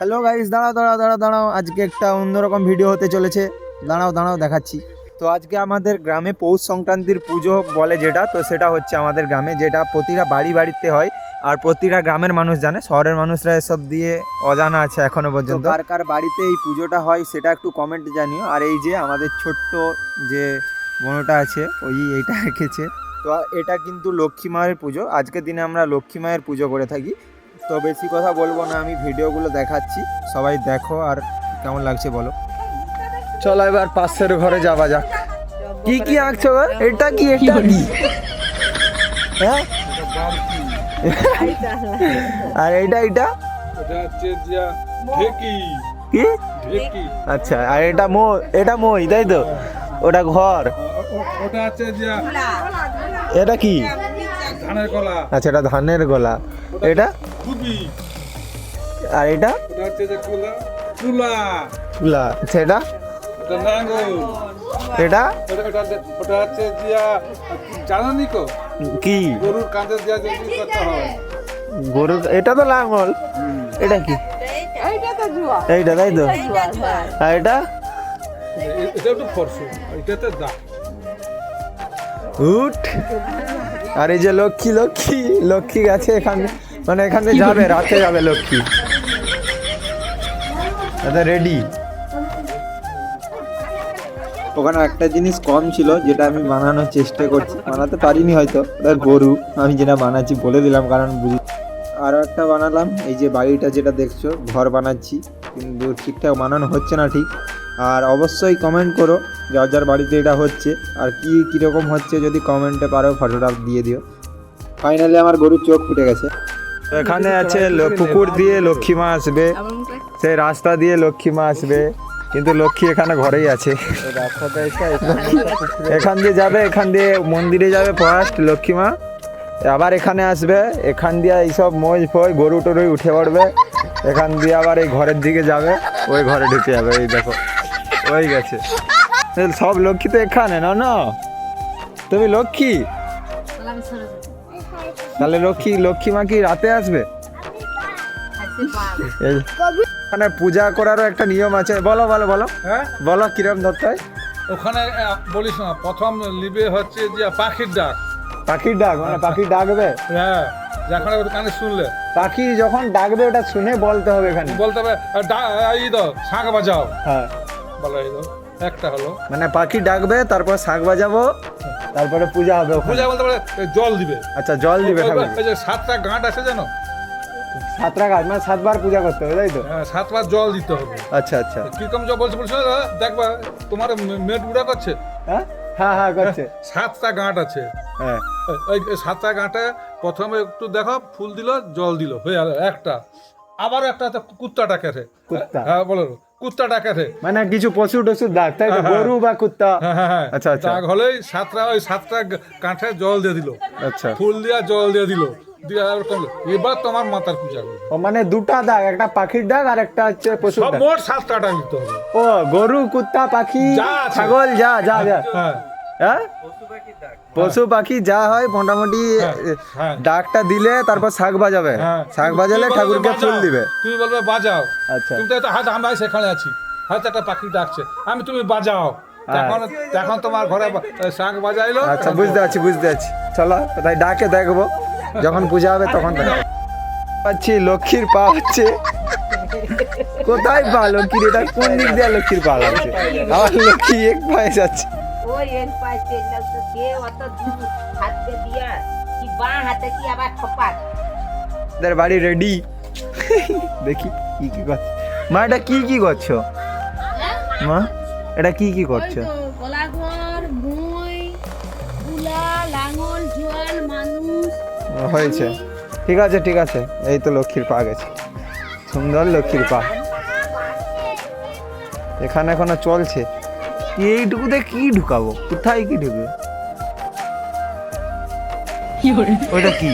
Hello guys দাঁড়াও দাঁড়াও দাঁড়াও দাঁড়াও। আজকে একটা অন্যরকম ভিডিও হতে চলেছে। দাঁড়াও দাঁড়াও দেখাচ্ছি। তো আজকে আমাদের গ্রামে পৌষ সংক্রান্তির পুজো বলে যেটা তো সেটা হচ্ছে আমাদের গ্রামে যেটা প্রতিটা বাড়ি বাড়িতে হয় আর প্রতিটা গ্রামের মানুষ জানে। শহরের মানুষরা এসব দিয়ে অজানা আছে এখনও পর্যন্ত। কার কার বাড়িতে এই পুজোটা হয় সেটা একটু কমেন্ট জানিও। আর এই যে আমাদের ছোট্ট যে বনটা আছে ওই এইটা এঁকেছে তো এটা কিন্তু লক্ষ্মী মায়ের পুজো। আজকের দিনে আমরা লক্ষ্মী মায়ের পুজো করে থাকি। তো বেশি কথা বলব না আমি ভিডিওগুলো দেখাচ্ছি। সবাই দেখো আর কেমন লাগছে বলো। চলো এবার পাশের ঘরে যাওয়া যাক। কি কি আঁকছো? এটা কি? এটা কি? হ্যাঁ? আর এইটা এটা? কি? আচ্ছা আর এটা মো এটা মই তাই তো? ওটা ঘর। ওটা হচ্ছে এটা কি? ধানের আচ্ছা এটা ধানের গোলা। এটা? আর এটা? ওটা হচ্ছে যে কুলা। আচ্ছা এটা? ওটা নাঙ্গল এটা? ওটা ওটা ওটা হচ্ছে জানানি কো? কি? গরুর কাঁধে দেওয়া যে কি করতে হয়? গরু এটা তো লাঙ্গল। এটা কি? এইটা তো জুয়া। এইটা তাই তো? আর এটা? এটা একটু ফরসু। এটাতে দা। উঠ। আর এই যে লক্ষ্মী লক্ষ্মী লক্ষ্মী গেছে এখানে। মানে এখানে যাবে রাতে যাবে লক্ষ্মী। দাদা রেডি ওখানে একটা জিনিস কম ছিল যেটা আমি বানানোর চেষ্টা করছি। বানাতে পারিনি হয়তো ওটা গরু। আমি যেটা বানাচ্ছি বলে দিলাম কারণ বুঝি আরও একটা বানালাম এই যে বাড়িটা যেটা দেখছ ঘর বানাচ্ছি কিন্তু ঠিকঠাক বানানো হচ্ছে না ঠিক। আর অবশ্যই কমেন্ট করো যার যার বাড়িতে এটা হচ্ছে আর কি কীরকম হচ্ছে যদি কমেন্টে পারো ফটোটা দিয়ে দিও। ফাইনালি আমার গরুর চোখ ফুটে গেছে। এখানে আছে ল- পুকুর দিয়ে লক্ষ্মী মা আসবে। সেই রাস্তা দিয়ে লক্ষ্মী মা আসবে। কিন্তু লক্ষ্মী এখানে ঘরেই আছে। এখান দিয়ে যাবে এখান দিয়ে মন্দিরে যাবে ফার্স্ট লক্ষ্মী মা। আবার এখানে আসবে। এখান দিয়ে এইসব মজ ফজ গরু টরুই উঠে পড়বে। এখান দিয়ে আবার এই ঘরের দিকে যাবে। ওই ঘরে ঢুকে যাবে এই দেখো। ওই গেছে। সব লক্ষ্মী তো এখানে না না? তুমি লক্ষ্মী? তাহলে লক্ষ্মী লক্ষ্মী মা কি রাতে আসবে? এখানে পূজা করারও একটা নিয়ম আছে। বলো বলো বলো। হ্যাঁ? বলো কিরম ধরতে হয়? ওখানে বলিস না প্রথম লিবে হচ্ছে যে পাখির ডাক। পাখির ডাক মানে পাখি ডাকবে? হ্যাঁ যখন কানে শুনলে। পাখি যখন ডাকবে ওটা শুনে বলতে হবে এখানে। বলতে হবে এই দাও শাঁখ বাজাও। হ্যাঁ। বলো এই দাও একটা হলো। মানে পাখি ডাকবে তারপর শাক বাজাবো। তারপরে পূজা হবে পূজা বলতে পারে জল দিবে। আচ্ছা জল দিবে এই যে সাতটা গাঁট আছে জানো? সাতটা গাছ মানে সাতবার পূজা করতে হবে তাই তো? হ্যাঁ, সাতবার জল দিতে হবে। আচ্ছা আচ্ছা। কীরকম জল বলছে বলছে দেখবা তোমার মেট বুড়া করছে। হ্যাঁ? হ্যাঁ হ্যাঁ করছে। সাতটা গাঁট আছে। হ্যাঁ। ওই ওই সাতটা গাঁটে প্রথমে একটু দেখো ফুল দিল জল দিল হয়ে গেল একটা। আবার একটা কুত্তাটা কেটে। কুত্তা। হ্যাঁ বলো। কুত্তা ডাকে মানে কিছু পশু টশু ডাক তাই হ্যাঁ, হ্যাঁ। গরু বা কুত্তা? হ্যাঁ আচ্ছা, আচ্ছা। ডাক হলেই সাতটা ওই সাতটা কাঠে জল দিয়ে দিল। আচ্ছা। ফুল দিয়া জল দিয়ে দিল। এবার তোমার মাতার পূজা ও মানে দুটা দাগ একটা পাখির ডাক আর একটা হচ্ছে পশু মোট সাতটা ডাক দিতে হবে। ও গরু কুত্তা পাখি ছাগল যা যা যা। হ্যাঁ? পশু পাখি যা হয় মোটামুটি হ্যাঁ, হ্যাঁ। ডাকটা দিলে তারপর শাক বাজাবে। হ্যাঁ। শাক বাজালে ঠাকুরকে ফুল। দিবে। তুমি বলবে বাজাও। আচ্ছা। তুমি তো হাত আমরা সেখানে আছি। হয়তো একটা পাখি ডাকছে। আমি তুমি বাজাও। তখন তখন তোমার ঘরে শাঁখ বাজাইলো। আচ্ছা বুঝতে পারছি বুঝতে পারছি। চলো তাই ডাকে দেখব। যখন পূজা হবে তখন পাচ্ছি লক্ষ্মীর পা হচ্ছে। কোথায় পা লক্ষ্মীর এটা কোন দিক দিয়ে লক্ষ্মীর পা হচ্ছে আমার লক্ষ্মী এক পায়ে যাচ্ছে। ওই এর পাশে লাগতো কে অত দূর? হাতে দিয়া কি বাঁ হাতে কি আবার খপাত আমাদের বাড়ি রেডি দেখি কি কি করছ। মা এটা কি কি করছ? মা এটা কি কি করছ? কলাঘর মই কুলা লাঙল জোয়াল মানুষ। হয়েছে। ঠিক আছে ঠিক আছে। এই তো লক্ষ্মীর পা গেছে। সুন্দর লক্ষ্মীর পা। এখানে এখনও চলছে। এইটুকুতে কি ঢুকাবো? কোথায় কি ঢুকবে? ওইটা কি?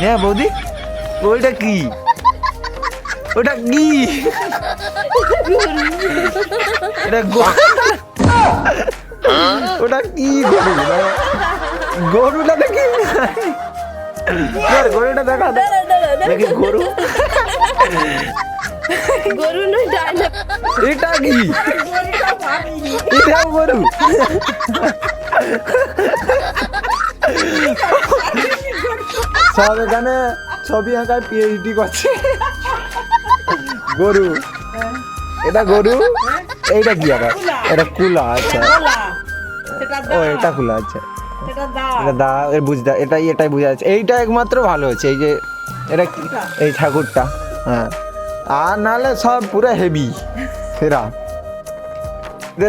হ্যাঁ বৌদি ওইটা কি? ওটা কি? এটা ওটা কি গরু? গরুটা দেখি গরুটা দেখা। দেখি গরু। গরু নয় ডাইনাক এটা কি? এটাও গরু? সব এখানে ছবি আঁকায় পিএইচডি করছে। গরু। এটা গরু? এইটা কি আবার? এটা কুলা আচ্ছা। ও এটা কুলা আচ্ছা। এটা দা এর বুঝতে এটাই এটাই বোঝা যাচ্ছে। এইটা একমাত্র ভালো হচ্ছে এই যে এটা এই ঠাকুরটা হ্যাঁ। আর নাহলে সব পুরো হেভি সেরা।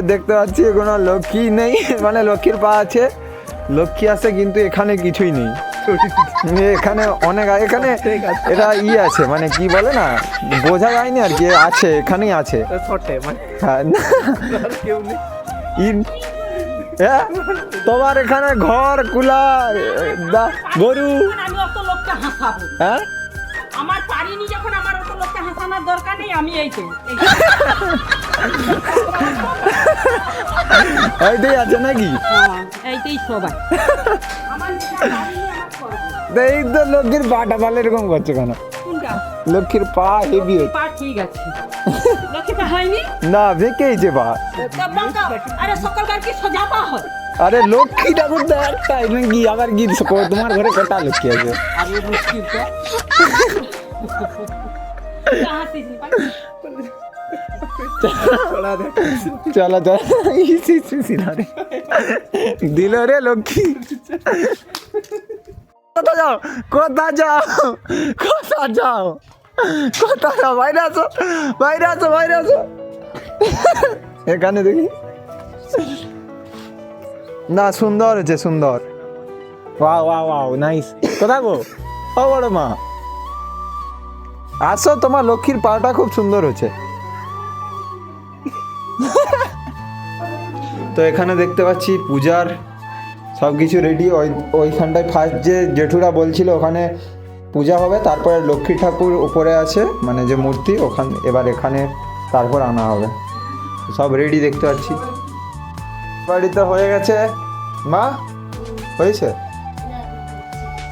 দেখতে পাচ্ছি কোনো লক্ষ্মী নেই মানে লক্ষ্মীর পা আছে। লক্ষ্মী আছে কিন্তু এখানে কিছুই নেই। এখানে অনেক এখানে এটা ই আছে মানে কি বলে না বোঝা যায়নি আর কি আছে এখানেই আছে। হ্যাঁ, ইন- হ্যাঁ, তোমার এখানে ঘর কুলা গরু। হ্যাঁ? আমার পারিনি যখন আমার হাসানোর দরকার নেই আমি এই তো। এইটাই আছে নাকি? হ্যাঁ, এইটাই সবাই। এই তো লক্ষ্মীর পাটা তাহলে এরকম করছে কেন? লক্ষ্মীর পা হেভি পা ঠিক আছে। না বেঁকেইছে পা। আরে সকালকার কি সোজা পা হয়? আরে লক্ষ্মী ঠাকুর তো একটাই নাকি আবার তোমার ঘরে কটা লক্ষ্মী আছে? চলো। দিল রে লক্ষ্মী কোথা যাও কোথা যাও কোথা যাও কোথা যাও বাইরে আসো বাইরে আসো বাইরে আসো এখানে দেখি না সুন্দর হয়েছে সুন্দর ওয়াও ওয়াও ওয়াও নাইস কোথা গো ও বড় মা আসো তোমার লক্ষ্মীর পাটা খুব সুন্দর হচ্ছে তো এখানে দেখতে পাচ্ছি পূজার সব কিছু রেডি ওই, ওইখানটায় ফার্স্ট যে জেঠুরা বলছিল ওখানে পূজা হবে, তারপরে লক্ষ্মী ঠাকুর উপরে আছে মানে যে মূর্তি, ওখান, এবার এখানে তারপর আনা হবে। সব রেডি দেখতে পাচ্ছি। বাড়িতে হয়ে গেছে। মা, হয়েছে?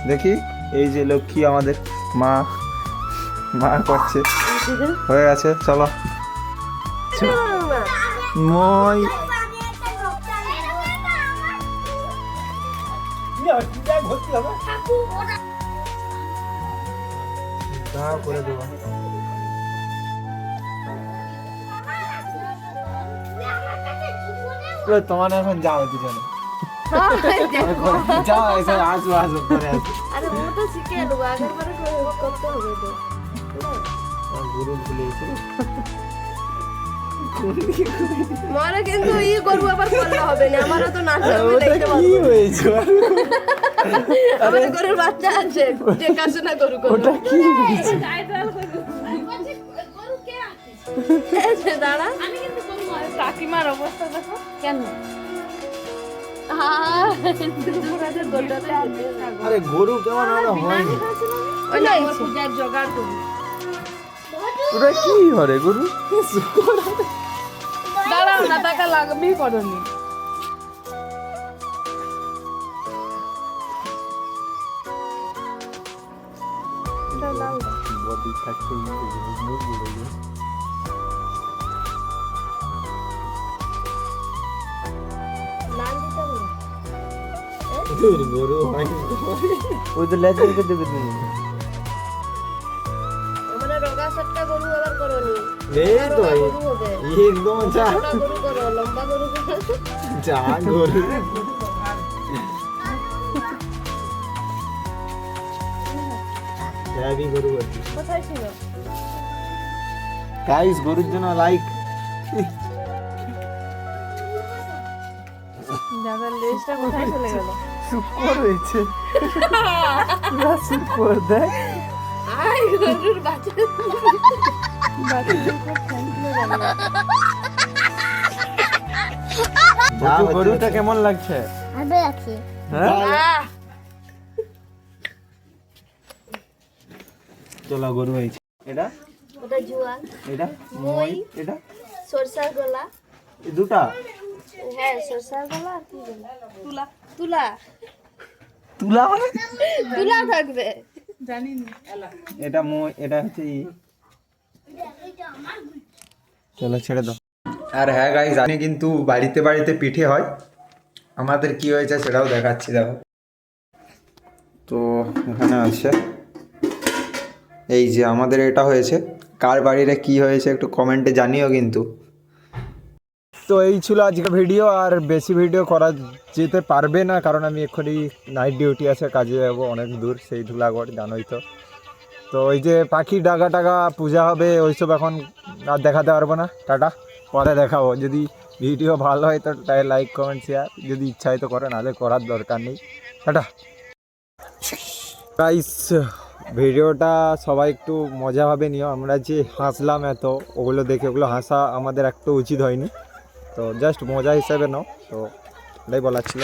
দেখি, এই যে লক্ষ্মী আমাদের মা। মা করছে। হয়ে গেছে চলো। মই করে দেবো। তোমার এখন যাও দুজনে। যাও এসে আসো আসো পরে আসো। আরে ও তো শিখে দেবো আগের বারে করতে হবে তো। গুরু ভুলেছে মারা কিন্তু ই করব আবার করলে হবে না আমারও তো নাচ আমি দেখতে পাবো কি হয়েছে? আমাদের গরুর বাচ্চা আছে দেখাশোনা করু করু ওটা কি হয়েছে? এই যে দাঁড়া। কাকিমার অবস্থা দেখো। কেন? আরে গরু কেমন ওই না, আমার পূজার জোগাড় করি ওটা কি হরে গরু? দাঁড়াও না টাকা লাগবেই করনি বডি থাকতে গরু ওই তো লেজ রেখে দেবে। তুমি এই তো একদম যা যা গরু গরু কোথায় ছিল গাইস গরুর জন্য লাইক দাদার লেজটা কোথায় চলে গেল? সুপার হয়েছে। পুরা সুপার দেখ। আই গরুর বাচ্চা। গরুটা কেমন লাগছে? আবে আছে হ্যাঁ? চলো গরু হয়েছে। এটা? ওটা জুয়া। এটা? মই। এটা? সরষার গলা। এই দুটা? হ্যাঁ সরষার গলা আর কি তুলা। তুলা। তুলা মানে? তুলা থাকবে। জানি না। এটা মই এটা হচ্ছে চলো ছেড়ে দাও। আর হ্যাঁ গাই জানি কিন্তু বাড়িতে বাড়িতে পিঠে হয়। আমাদের কি হয়েছে সেটাও দেখাচ্ছি দেখো। তো এখানে আছে। এই যে আমাদের এটা হয়েছে। কার বাড়িতে কি হয়েছে একটু কমেন্টে জানিও কিন্তু। তো এই ছিল আজকে ভিডিও আর বেশি ভিডিও করা যেতে পারবে না কারণ আমি এক্ষুনি নাইট ডিউটি আছে কাজে যাব অনেক দূর সেই ধুলাগড় জানোই তো। তো ওই যে পাখি ডাকা টাকা পূজা হবে, ওইসব এখন আর দেখাতে পারব না। টাটা। পরে দেখাবো। যদি ভিডিও ভালো হয় তো লাইক কমেন্ট শেয়ার যদি ইচ্ছা হয় তো করে, নাহলে করার দরকার নেই। টাটা। প্রাইস ভিডিওটা সবাই একটু মজাভাবে নিও। আমরা যে হাসলাম এত, ওগুলো দেখে, ওগুলো হাসা আমাদের একটু উচিত হয়নি। তো জাস্ট মজা হিসাবে নাও। তো এটাই বলার ছিল।